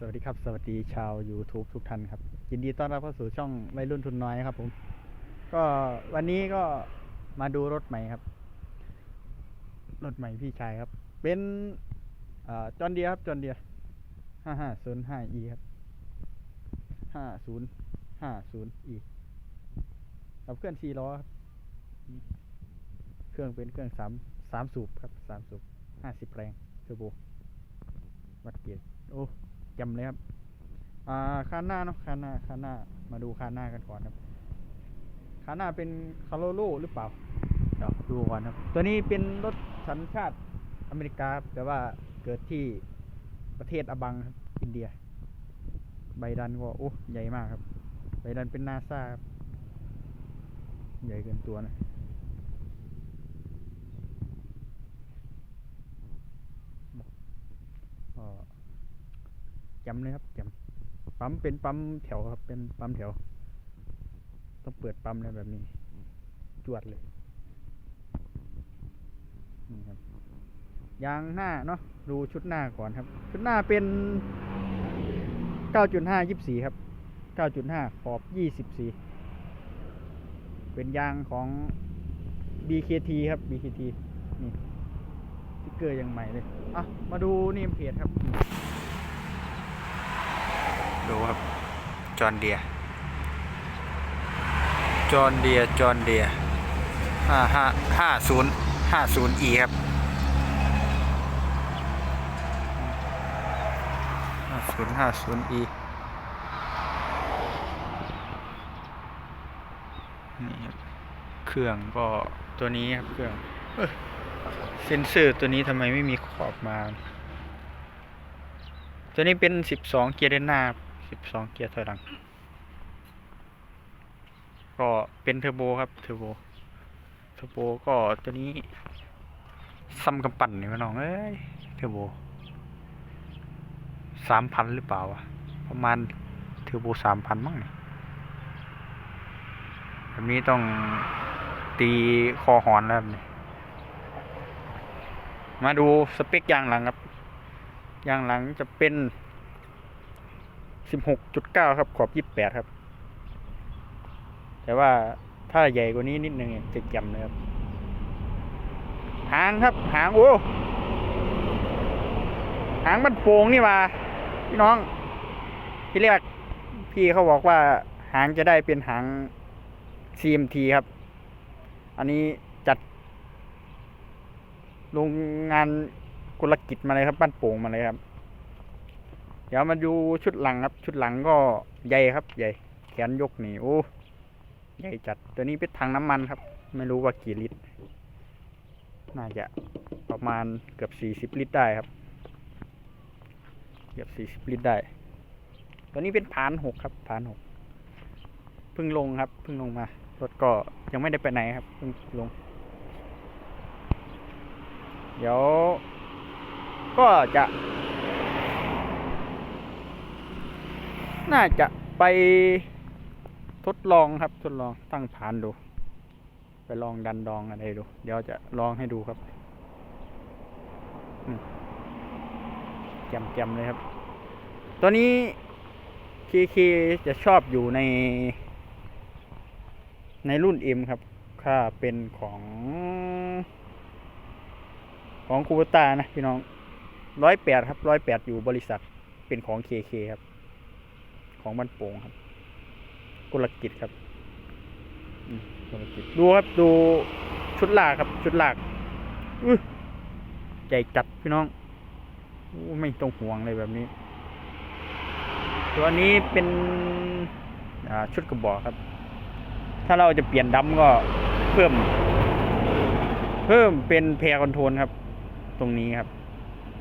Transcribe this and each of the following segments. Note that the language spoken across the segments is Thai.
สวัสดีครับ สวัสดีชาว YouTube ทุกท่านครับ ยินดีต้อนรับเข้าสู่ช่องวัยรุ่นทุนน้อยครับ ผม ก็วันนี้ก็มาดูรถใหม่ครับ รถใหม่พี่ชายครับ เป็นจอนเดียครับจอนเดียห้าห้าศูนย์ห้า e ครับห้าศูนย์ห้าศูนย์ e กับเครื่องสี่ล้อครับ เครื่องเป็นเครื่องสามสามสูบครับสามสูบห้าสิบแรงเทอร์โบวัดเกียร์โอ้ จำเลยครับ อ่าคานหน้าเนาะคานหน้าคานหน้า มาดูคานหน้ากันก่อนครับคานหน้าเป็นคาร์โลโลหรือเปล่าเดี๋ยวดูก่อนครับ ตัวนี้เป็นรถสัญชาติอเมริกาครับแต่ว่าเกิดที่ประเทศอบังครับอินเดีย ใบดันก็โอ้ใหญ่มากครับ ใบดันเป็นนาซาครับใหญ่เกินตัวนะก็ จำเลยครับแจำปั๊มเป็นปั๊มแถวครับ เป็นปั๊มแถว ต้องเปิดปั๊มเลยแบบนี้ จวดเลยนี่ครับยางหน้าเนาะดูชุดหน้าก่อนครับ ชุดหน้าเป็น 9.5 24 ครับ 9.5 ขอบ 24 เป็นยางของ BKT ครับ BKT นี่สติ๊กเกอร์ยังใหม่เลย อะ มาดูนี่เพจครับ ดูครับ จอนเดีย จอนเดีย จอนเดียห้าห้าห้าศูนย์ห้าศูนย์อีครับห้าศูนย์ห้าศูนย์อีนี่ครับ เครื่องก็ตัวนี้ครับ เครื่องเอ้ยเซนเซอร์ตัวนี้ทำไมไม่มีขอบมา ตัวนี้เป็นสิบสองเกียร์เดนหน้า สิบสองเกียร์ถอยหลัง ก็เป็นเทอร์โบครับเทอร์โบเทอร์โบก็ตัวนี้ซ้ำกำปั่นนี่มาน้องเอ้ยเทอร์โบสามพันหรือเปล่าวะประมาณเทอร์โบสามพันมั้งนี่แบบนี้ต้องตีคอหอนแล้วนี่มาดูสเปคยางหลังครับ ยางหลังจะเป็น 16.9ครับ ขอบ28ครับ แต่ว่าถ้าใหญ่กว่านี้นิดนึงเนี่ยจะจำเลยครับ หางครับ หางโอ้หางมันโป่งนี่มาพี่น้อง ที่แรกพี่เขาบอกว่าหางจะได้เป็นหาง CMT ครับ อันนี้จัดโรงงานกุลกิจมาเลยครับบ้านโป่งมาเลยครับ เดี๋ยวมาดูชุดหลังครับ ชุดหลังก็ใหญ่ครับ ใหญ่ แขนยกนี่โอ้ใหญ่จัดตัวนี้เป็นถังน้ำมันครับ ไม่รู้ว่ากี่ลิตร น่าจะประมาณเกือบสี่สิบ40ลิตรได้ครับ เกือบสี่สิบ40ลิตรได้ ตัวนี้เป็นผานหกครับผานหกเพิ่งลงครับเพิ่งลงมารถก็ยังไม่ได้ไปไหนครับเพิ่งลง เดี๋ยว ก็จะ น่าจะไปทดลองครับ ทดลองตั้งฐานดู ไปลองดันดองอะไรดู เดี๋ยวจะลองให้ดูครับแจมๆเลยครับ ตัวนี้คเคจะชอบอยู่ใน ในรุ่น M ครับถ้าเป็นของ ของคูบตานะพี่น้องร้อยแปดครับร้อยแปดอยู่บริษัทเป็นของเคเคครับ ของบ้านโป่งครับกุลกิจครับอืมกุลกิจดูครับดูชุดหลากครับ ชุดหลากอื้อใหญ่จัดพี่น้องอไม่ต้องห่วงเลยแบบนี้ ตัวนี้เป็นชุดกระบอกครับ ถ้าเราจะเปลี่ยนดัมก็เพิ่ม เพิ่มเป็นแพรคอนโทรลครับ ตรงนี้ครับ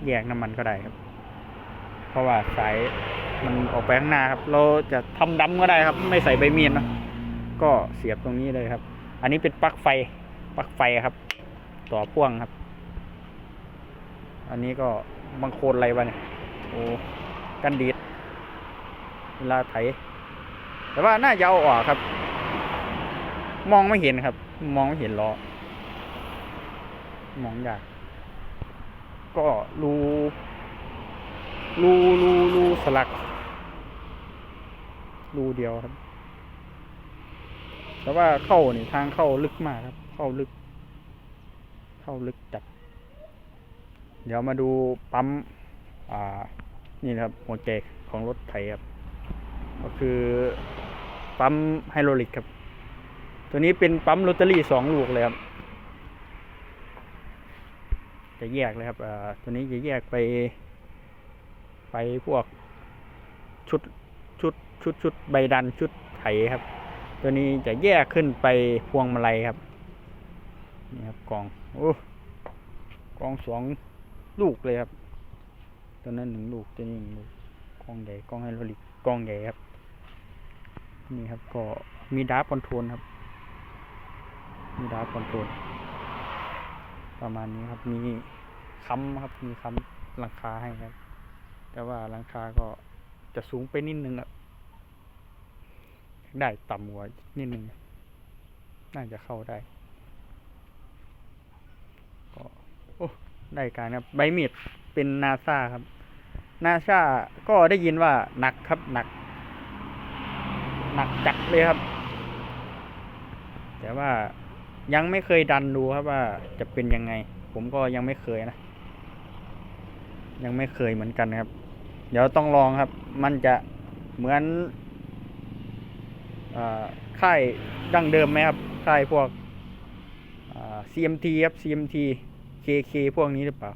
แยกน้ำมันก็ได้ครับ เพราะว่าสาย มันออกไปข้างหน้าครับ เราจะทำดำก็ได้ครับ ไม่ใส่ใบมีดนะก็เสียบตรงนี้เลยครับ อันนี้เป็นปลั๊กไฟปลั๊กไฟครับ ต่อพ่วงครับ อันนี้ก็บางโคนอะไรวะเนี่ยโอ้กันดีดเวลาไถ แต่ว่าน่าจะเอาออกครับ มองไม่เห็นครับ มองไม่เห็นล้อมองยากก็รู รูรูรูสลัก รูเดียวครับ แต่ว่าเข้านี่ทางเข้าลึกมากครับ เข้าลึก เข้าลึกจัด เดี๋ยวมาดูปั๊ม อ่า นี่นะครับหัวใจของรถไถครับ ก็คือปั๊มไฮโดรลิกครับ ตัวนี้เป็นปั๊มโรตารี่สองลูกเลยครับ จะแยกเลยครับอ่าตัวนี้จะแยกไป ไปพวกชุดชุดชุดชุดใบดันชุดไถครับ ตัวนี้จะแยกขึ้นไปพวงมาลัยครับนี่ครับกล่องโอ้กล่องสองลูกเลยครับ ตัวนั้นหนึ่งลูกตัวนี้หนึ่งลูกกล่องใหญ่กล่องไฮโดรลิกกล่องใหญ่ครับนี่ครับก็มีดาร์คคอนโทรลครับ มีดาร์คคอนโทรลประมาณนี้ครับ มีค้ำครับ มีค้ำหลังคาให้ครับ แต่ว่าหลังคาก็จะสูงไปนิดนึงครับได้ต่ำกว่านิดนึง น่าจะเข้าได้ ก็โอ้ได้การครับ ใบมีดเป็นนาซาครับ นาซาก็ได้ยินว่าหนักครับหนัก หนักจัดเลยครับ แต่ว่ายังไม่เคยดันดูครับว่าจะเป็นยังไง ผมก็ยังไม่เคยนะ ยังไม่เคยเหมือนกันครับ เดี๋ยวต้องลองครับ มันจะเหมือนค่ายดั้งเดิมไหมครับ ค่ายพวก CMT ครับ CMT KK พวกนี้หรือเปล่า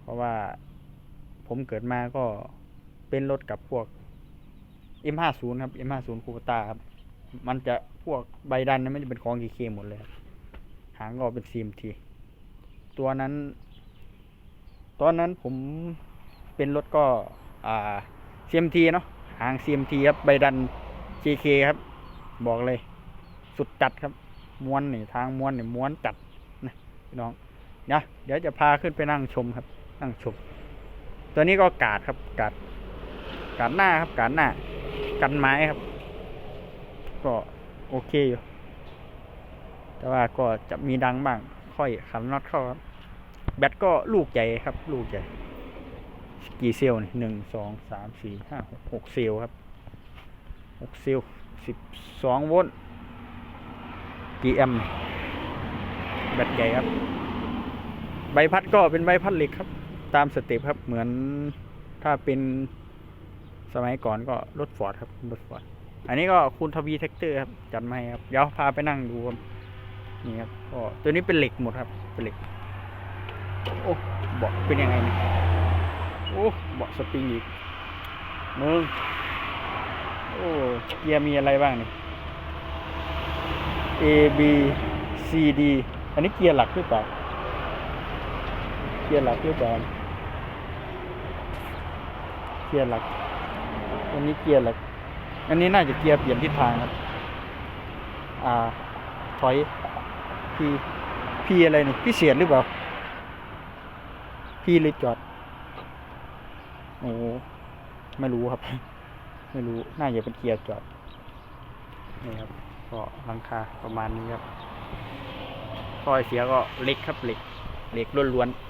เพราะว่าผมเกิดมาก็เป็นรถกับพวก M50 ครับ M50 คูปตาครับ มันจะพวกใบดันนั้นมันจะเป็นของ KK หมดเลยครับหางก็เป็น CMT ตัวนั้น ตอนนั้นผม เป็นรถก็อ่า CMT เนาะหาง CMT ครับใบดัน KK ครับ บอกเลย สุดจัดครับม้วนนี่ทางม้วนนี่ม้วนจัดนะพี่น้องเดี๋ยวเดี๋ยวจะพาขึ้นไปนั่งชมครับ นั่งชม ตัวนี้ก็กาดครับกาดกาดหน้าครับกาดหน้า กันไม้ครับ ก็โอเคอยู่แต่ว่าก็จะมีดังบ้างค่อยขันน็อตเข้าครับ แบตก็ลูกใหญ่ครับ ลูกใหญ่ กี่เซลล์นี่หนึ่งสองสามสี่ห้าหกหกเซลล์ครับหกเซลล์สิบสองโวลต์กี่แอมป์แบตใหญ่ครับ ใบพัดก็เป็นใบพัดเหล็กครับ ตามสเต็ปครับเหมือนถ้าเป็นสมัยก่อนก็รถฟอร์ดครับรถฟอร์ดอันนี้ก็คุณทวีแท็กเตอร์ครับจัดมาให้ครับเดี๋ยวพาไปนั่งดูครับนี่ครับก็ตัวนี้เป็นเหล็กหมดครับ เป็นเหล็ก โอ้บาะเป็นยังไงเนี่ย โอ้เบาะสปริงอีกมึงโอ้เกียร์มีอะไรบ้างนี่ A B C D อันนี้เกียร์หลักหรือเปล่า เกียร์หลักหรือเปล่า เกียร์หลัก อันนี้เกียร์หลัก อันนี้น่าจะเกียร์เปลี่ยนทิศทางครับ อ่า ถอยพีพีอะไรนี่พี่เสียหรือเปล่าพี่เลยจอด โอ้ไม่รู้ครับ ไม่รู้ น่าจะเป็นเกียร์จอด นี่ครับ ก็หลังคาประมาณนี้ครับถ้อยเสียก็เล็กครับเหล็กเหล็กล้วนๆ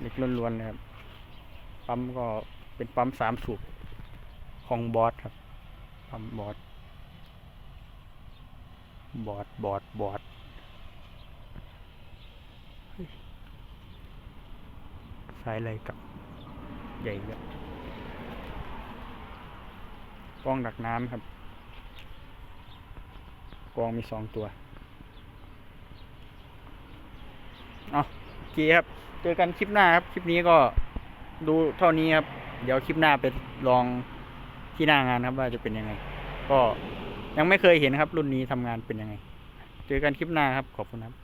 เหล็กล้วนๆเลยครับ ปั๊มก็เป็นปั๊มสามสูบของบอสครับ ปั๊มบอสบอดบอดบอด เฮ้ยสายอะไรกับใหญ่ครับกองดักน้ำครับกลองมีสองตัวเอาโอเคครับ เจอกันคลิปหน้าครับ คลิปนี้ก็ดูเท่านี้ครับ เดี๋ยวคลิปหน้าไปลองที่หน้างานครับว่าจะเป็นยังไง ก็ยังไม่เคยเห็นครับ รุ่นนี้ทำงานเป็นยังไง เจอกันคลิปหน้าครับ ขอบคุณครับ